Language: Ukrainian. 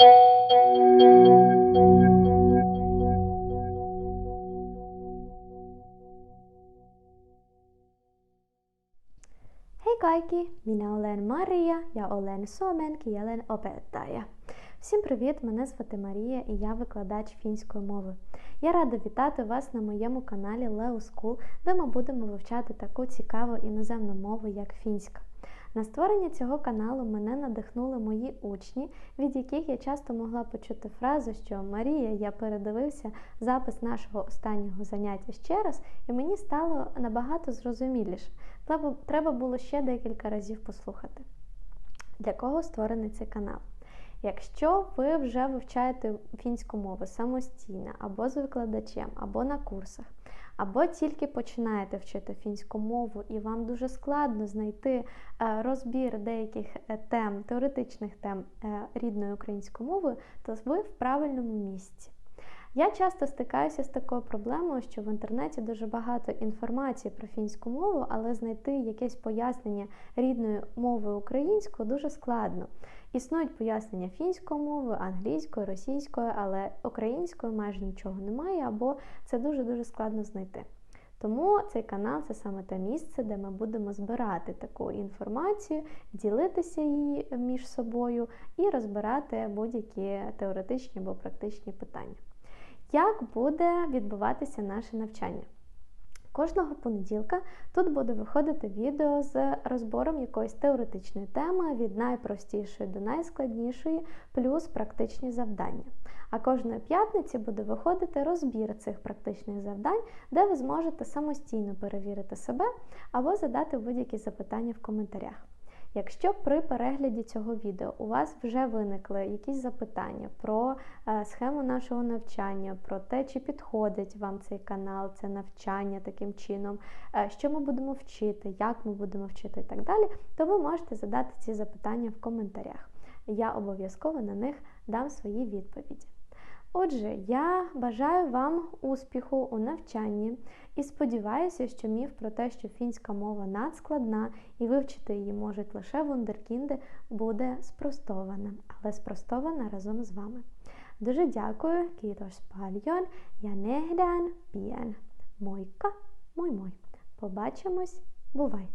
Hei kaikki! Minä olen Maria ja olen suomen kielen opettaja. Всім привіт! Мене звати Марія і я викладач фінської мови. Я рада вітати вас на моєму каналі Leo School, де ми будемо вивчати таку цікаву іноземну мову, як фінська. На створення цього каналу мене надихнули мої учні, від яких я часто могла почути фразу, що Марія, я передивився запис нашого останнього заняття ще раз, і мені стало набагато зрозуміліше. Треба- було ще декілька разів послухати. Для кого створений цей канал? Якщо ви вже вивчаєте фінську мову самостійно, або з викладачем, або на курсах, або тільки починаєте вчити фінську мову, і вам дуже складно знайти е, розбір деяких е, тем, теоретичних тем рідної української мови, то ви в правильному місці. Я часто стикаюся з такою проблемою, що в інтернеті дуже багато інформації про фінську мову, але знайти якесь пояснення рідною мовою українською дуже складно. Існують пояснення фінською мовою, англійською, російською, але українською майже нічого немає, або це дуже-дуже складно знайти. Тому цей канал це саме те місце, де ми будемо збирати таку інформацію, ділитися її між собою і розбирати будь-які теоретичні або практичні питання. Як буде відбуватися наше навчання? Кожного понеділка тут буде виходити відео з розбором якоїсь теоретичної теми від найпростішої до найскладнішої, плюс практичні завдання. А кожної п'ятниці буде виходити розбір цих практичних завдань, де ви зможете самостійно перевірити себе або задати будь-які запитання в коментарях. Якщо при перегляді цього відео у вас вже виникли якісь запитання про е, схему нашого навчання, про те, чи підходить вам цей канал, це навчання таким чином, е, що ми будемо вчити, як ми будемо вчити і так далі, то ви можете задати ці запитання в коментарях. Я обов'язково на них дам свої відповіді. Отже, я бажаю вам успіху у навчанні і сподіваюся, що міф про те, що фінська мова надскладна і вивчити її можуть лише вундеркінди, буде спростована, але спростована разом з вами. Дуже дякую, kiitos paljon ja nähdään pian. Moikka, moi moi. Побачимось, бувай!